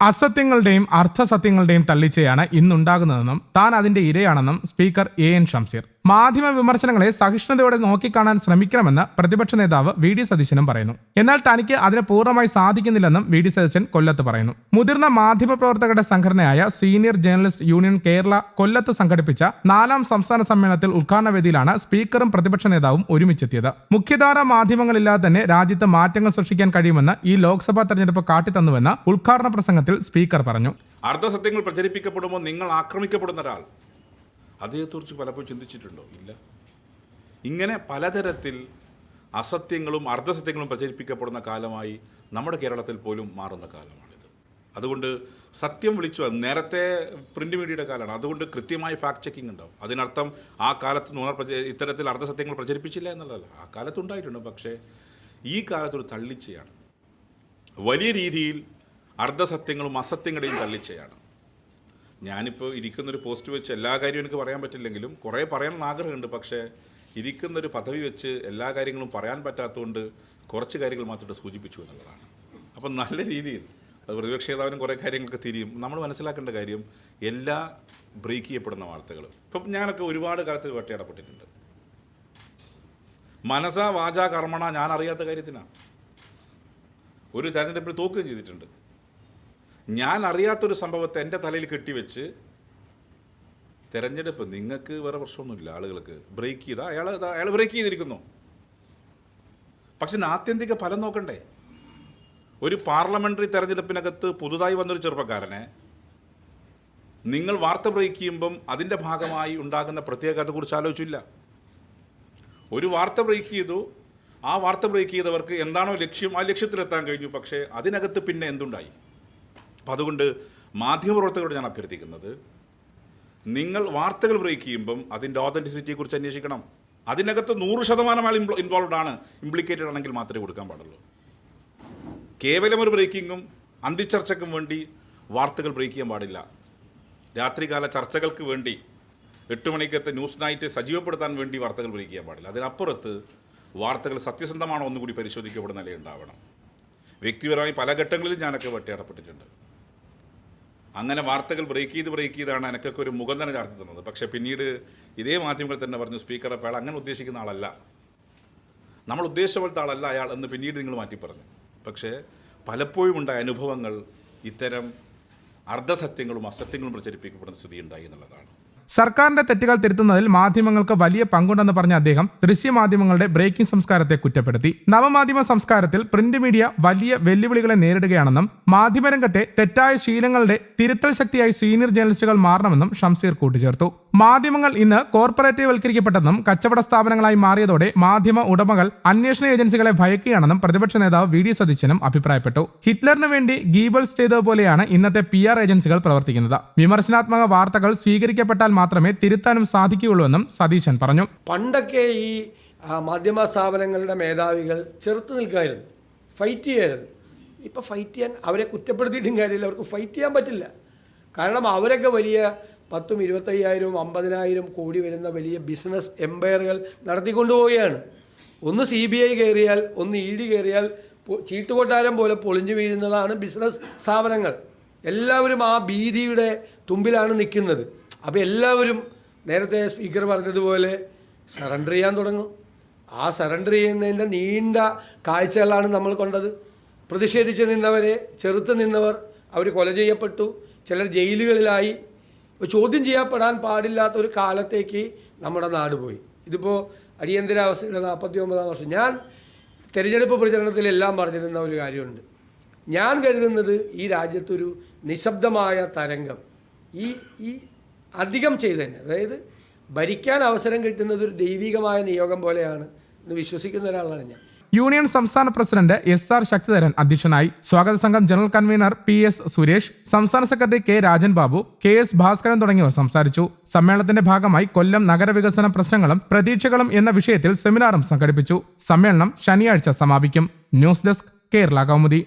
അസത്യങ്ങളുടെയും അർത്ഥസത്യങ്ങളുടെയും തള്ളിച്ചയാണ് ഇന്നുണ്ടാകുന്നതെന്നും താൻ അതിന്റെ ഇരയാണെന്നും സ്പീക്കർ എ എൻ ഷംസീർ മാധ്യമ വിമർശനങ്ങളെ സഹിഷ്ണുതയോടെ നോക്കിക്കാണാൻ ശ്രമിക്കണമെന്ന് പ്രതിപക്ഷ നേതാവ് വി ഡി സതീശനും പറയുന്നു. എന്നാൽ തനിക്ക് അതിന് പൂർണമായി സാധിക്കുന്നില്ലെന്നും വി ഡി സതീശൻ കൊല്ലത്ത് പറയുന്നു. മുതിർന്ന മാധ്യമ പ്രവർത്തകരുടെ സംഘടനയായ സീനിയർ ജേർണലിസ്റ്റ് യൂണിയൻ കേരള കൊല്ലത്ത് സംഘടിപ്പിച്ച നാലാം സംസ്ഥാന സമ്മേളനത്തിൽ ഉദ്ഘാടന വേദിയിലാണ് സ്പീക്കറും പ്രതിപക്ഷ നേതാവും ഒരുമിച്ചെത്തിയത്. മുഖ്യധാര മാധ്യമങ്ങളില്ലാതെ തന്നെ രാജ്യത്ത് മാറ്റങ്ങൾ സൃഷ്ടിക്കാൻ കഴിയുമെന്ന് ഈ ലോക്സഭാ തെരഞ്ഞെടുപ്പ് കാട്ടിത്തന്നുവെന്ന് ഉദ്ഘാടന പ്രസംഗത്തിൽ സ്പീക്കർ പറഞ്ഞു. അർദ്ധസത്യങ്ങൾ പ്രചരിപ്പിക്കപ്പെടുമ്പോൾ നിങ്ങൾ ആക്രമിക്കപ്പെടുന്ന ഒരാൾ അദ്ദേഹത്തെക്കുറിച്ച് പലപ്പോഴും ചിന്തിച്ചിട്ടുണ്ടോ? ഇല്ല. ഇങ്ങനെ പലതരത്തിൽ അസത്യങ്ങളും അർദ്ധസത്യങ്ങളും പ്രചരിപ്പിക്കപ്പെടുന്ന കാലമായി നമ്മുടെ കേരളത്തിൽ പോലും മാറുന്ന കാലമാണിത്. അതുകൊണ്ട് സത്യം വിളിച്ചു നേരത്തെ പ്രിന്റ് മീഡിയയുടെ കാലമാണ്. അതുകൊണ്ട് കൃത്യമായ ഫാക്ട് ചെക്കിംഗ് ഉണ്ടാവും. അതിനർത്ഥം ആ കാലത്ത് നുണ ഇത്തരത്തിൽ അർദ്ധസത്യങ്ങൾ പ്രചരിപ്പിച്ചില്ല എന്നുള്ളതല്ല. ആ കാലത്തുണ്ടായിട്ടുണ്ട് പക്ഷേ ഈ കാലത്തൊരു തള്ളിച്ചയാണ്. വലിയ രീതിയിൽ അർദ്ധസത്യങ്ങളും അസത്യങ്ങളെയും തള്ളിച്ചയാണ്. ഞാനിപ്പോൾ ഇരിക്കുന്നൊരു പോസ്റ്റ് വെച്ച് എല്ലാ കാര്യവും എനിക്ക് പറയാൻ പറ്റില്ലെങ്കിലും കുറേ പറയണമെന്ന് ആഗ്രഹമുണ്ട്. പക്ഷേ ഇരിക്കുന്നൊരു പദവി വെച്ച് എല്ലാ കാര്യങ്ങളും പറയാൻ പറ്റാത്തതുകൊണ്ട് കുറച്ച് കാര്യങ്ങൾ മാത്രമേ സൂചിപ്പിച്ചു എന്നുള്ളതാണ്. അപ്പം നല്ല രീതിയിൽ അത് പ്രതിപക്ഷ നേതാവിനും കുറേ കാര്യങ്ങളൊക്കെ തിരിയും. നമ്മൾ മനസ്സിലാക്കേണ്ട കാര്യം എല്ലാ ബ്രേക്ക് ചെയ്യപ്പെടുന്ന വാർത്തകൾ. ഇപ്പം ഞാനൊക്കെ ഒരുപാട് കാലത്ത് വേട്ടയാടപ്പെട്ടിട്ടുണ്ട്. മനസാ വാചാ കർമ്മണ ഞാൻ അറിയാത്ത കാര്യത്തിനാണ്. ഒരു തെരഞ്ഞെടുപ്പിൽ തോക്കുകയും ചെയ്തിട്ടുണ്ട്. ഞാൻ അറിയാത്തൊരു സംഭവത്തെ എന്റെ തലയിൽ കെട്ടിവെച്ച് തിരഞ്ഞെടുപ്പ് നിങ്ങൾക്ക് വേറെ പ്രശ്നമൊന്നുമില്ല ആളുകൾക്ക്. ബ്രേക്ക് ചെയ്താൽ അയാൾ അയാൾ ബ്രേക്ക് ചെയ്തിരിക്കുന്നു. പക്ഷെ ആത്യന്തിക ഫലം നോക്കണ്ടേ? ഒരു പാർലമെന്ററി തെരഞ്ഞെടുപ്പിനകത്ത് പുതുതായി വന്നൊരു ചെറുപ്പക്കാരനെ നിങ്ങൾ വാർത്ത ബ്രേക്ക് ചെയ്യുമ്പം അതിന്റെ ഭാഗമായി ഉണ്ടാകുന്ന പ്രത്യേകതയെക്കുറിച്ച് ആലോചിച്ചില്ല. ഒരു വാർത്ത ബ്രേക്ക് ചെയ്തു. ആ വാർത്ത ബ്രേക്ക് ചെയ്തവർക്ക് എന്താണോ ലക്ഷ്യം ആ ലക്ഷ്യത്തിലെത്താൻ കഴിഞ്ഞു. പക്ഷേ അതിനകത്ത് പിന്നെ എന്തുണ്ടായി? അപ്പം അതുകൊണ്ട് മാധ്യമപ്രവർത്തകരോട് ഞാൻ അഭ്യർത്ഥിക്കുന്നത് നിങ്ങൾ വാർത്തകൾ ബ്രേക്ക് ചെയ്യുമ്പം അതിന്റെ ഓതന്റിസിറ്റിയെക്കുറിച്ച് അന്വേഷിക്കണം. അതിനകത്ത് നൂറ് ശതമാനം ആൾ ഇൻവോൾവ് ആണ് ഇംപ്ലിക്കേറ്റഡ് ആണെങ്കിൽ മാത്രമേ കൊടുക്കാൻ പാടുള്ളൂ. കേവലം ഒരു ബ്രേക്കിങ്ങും അന്തിച്ചർച്ചയ്ക്കും വേണ്ടി വാർത്തകൾ ബ്രേക്ക് ചെയ്യാൻ പാടില്ല. രാത്രികാല ചർച്ചകൾക്ക് വേണ്ടി എട്ട് മണിക്കത്തെ ന്യൂസ് നൈറ്റ് സജീവപ്പെടുത്താൻ വേണ്ടി വാർത്തകൾ ബ്രേക്ക് ചെയ്യാൻ പാടില്ല. അതിനപ്പുറത്ത് വാർത്തകൾ സത്യസന്ധമാണോ ഒന്നുകൂടി പരിശോധിക്കപ്പെടുന്ന നിലയുണ്ടാവണം. വ്യക്തിപരമായി പല ഘട്ടങ്ങളിലും ഞാനൊക്കെ വേട്ടയാടപ്പെട്ടിട്ടുണ്ട്. അങ്ങനെ വാർത്തകൾ ബ്രേക്ക് ചെയ്ത് ബ്രേക്ക് ചെയ്താണ് എനിക്കൊക്കെ ഒരു മുഖം തന്നെ ചാർത്തി തന്നത്. പക്ഷേ പിന്നീട് ഇതേ മാധ്യമങ്ങൾ തന്നെ പറഞ്ഞു സ്പീക്കർ അപ്പോൾ അയാൾ അങ്ങനെ ഉദ്ദേശിക്കുന്ന ആളല്ല. നമ്മൾ ഉദ്ദേശിച്ച പോലത്തെ ആളല്ല അയാൾ എന്ന് പിന്നീട് നിങ്ങൾ മാറ്റി പറഞ്ഞു. പക്ഷേ പലപ്പോഴും ഉണ്ടായ അനുഭവങ്ങൾ ഇത്തരം അർദ്ധസത്യങ്ങളും അസത്യങ്ങളും പ്രചരിപ്പിക്കപ്പെടുന്ന സ്ഥിതി ഉണ്ടായി എന്നുള്ളതാണ്. സർക്കാരിന്റെ തെറ്റുകൾ തിരുത്തുന്നതിൽ മാധ്യമങ്ങൾക്ക് വലിയ പങ്കുണ്ടെന്ന് പറഞ്ഞ അദ്ദേഹം ദൃശ്യമാധ്യമങ്ങളുടെ ബ്രേക്കിംഗ് സംസ്കാരത്തെ കുറ്റപ്പെടുത്തി. നവമാധ്യമ സംസ്കാരത്തിൽ പ്രിന്റ് മീഡിയ വലിയ വെല്ലുവിളികളെ നേരിടുകയാണെന്നും മാധ്യമരംഗത്തെ തെറ്റായ ശീലങ്ങളുടെ തിരുത്തൽ ശക്തിയായി സീനിയർ ജേർണലിസ്റ്റുകൾ മാറണമെന്നും ഷംസീർ കൂട്ടിച്ചേർത്തു മാധ്യമങ്ങൾ ഇന്ന് കോർപ്പറേറ്റീവ് വൽക്കരിക്കപ്പെട്ടെന്നും കച്ചവട സ്ഥാപനങ്ങളായി മാറിയതോടെ മാധ്യമ ഉടമകൾ അന്വേഷണ ഏജൻസികളെ ഭയക്കുകയാണെന്നും പ്രതിപക്ഷ നേതാവ് വി ഡി സതീശനും അഭിപ്രായപ്പെട്ടു. ഹിറ്റ്ലറിന് വേണ്ടി ഗീബൽസ് ചെയ്തതുപോലെയാണ് ഇന്നത്തെ പി ആർ ഏജൻസികൾ പ്രവർത്തിക്കുന്നത്. വിമർശനാത്മക വാർത്തകൾ സ്വീകരിക്കപ്പെട്ടാൽ മാത്രമേ തിരുത്താനും സാധിക്കുകയുള്ളൂവെന്നും സതീശൻ പറഞ്ഞു. പണ്ടൊക്കെ ഈ മാധ്യമ സ്ഥാപനങ്ങളുടെ മേധാവികൾ ചെറുത്ത് നിൽക്കുമായിരുന്നു. ഫൈറ്റ് ചെയ്യായിരുന്നു. ഇപ്പോൾ ഫൈറ്റ് ചെയ്യാൻ അവരെ കുറ്റപ്പെടുത്തിയിട്ടും കാര്യമില്ല. അവർക്ക് ഫൈറ്റ് ചെയ്യാൻ പറ്റില്ല. കാരണം അവരൊക്കെ വലിയ പത്തും ഇരുപത്തയ്യായിരവും അമ്പതിനായിരം കോടി വരുന്ന വലിയ ബിസിനസ് എംപയറുകൾ നടത്തിക്കൊണ്ടുപോവുകയാണ്. ഒന്ന് സി ബി ഐ കയറിയാൽ ഒന്ന് ഇ ഡി കയറിയാൽ ചീട്ടുകൊട്ടാരം പോലെ പൊളിഞ്ഞു വീഴുന്നതാണ് ബിസിനസ് സ്ഥാപനങ്ങൾ. എല്ലാവരും ആ ഭീതിയുടെ തുമ്പിലാണ് നിൽക്കുന്നത്. അപ്പോൾ എല്ലാവരും നേരത്തെ സ്പീക്കർ പറഞ്ഞതുപോലെ സറണ്ടർ ചെയ്യാൻ തുടങ്ങും. ആ സറണ്ടർ ചെയ്യുന്നതിന്റെ നീണ്ട കാഴ്ചകളാണ് നമ്മൾ കൊണ്ടത്. പ്രതിഷേധിച്ച് നിന്നവരെ ചെറുത്ത് നിന്നവർ അവർ കൊല ചെയ്യപ്പെട്ടു. ചിലർ ജയിലുകളിലായി. ചോദ്യം ചെയ്യപ്പെടാൻ പാടില്ലാത്ത ഒരു കാലത്തേക്ക് നമ്മുടെ നാട് പോയി. ഇതിപ്പോൾ അടിയന്തരാവസ്ഥയുടെ നാൽപ്പത്തി ഒമ്പതാം വർഷം. ഞാൻ തെരഞ്ഞെടുപ്പ് പ്രചരണത്തിലെല്ലാം പറഞ്ഞിരുന്ന ഒരു കാര്യമുണ്ട്. ഞാൻ കരുതുന്നത് ഈ രാജ്യത്തൊരു നിശബ്ദമായ തരംഗം ഈ ഈ അധികം ചെയ്തതന്നെ അതായത് ഭരിക്കാൻ അവസരം കിട്ടുന്നത് ഒരു ദൈവികമായ നിയോഗം പോലെയാണ് എന്ന് വിശ്വസിക്കുന്ന ഒരാളാണ് ഞാൻ. യൂണിയൻ സംസ്ഥാന പ്രസിഡന്റ് എസ് ആർ ശക്തിധരൻ അധ്യക്ഷനായി സ്വാഗത സംഘം general convener P S Suresh സംസ്ഥാന secretary K Rajan Babu K S Bhaskaran തുടങ്ങിയവർ സംസാരിച്ചു. സമ്മേളനത്തിന്റെ ഭാഗമായി കൊല്ലം നഗരവികസന പ്രശ്നങ്ങളും പ്രതീക്ഷകളും എന്ന വിഷയത്തിൽ സെമിനാറും സംഘടിപ്പിച്ചു. സമ്മേളനം ശനിയാഴ്ച സമാപിക്കും. News desk Kerala Kaumudi.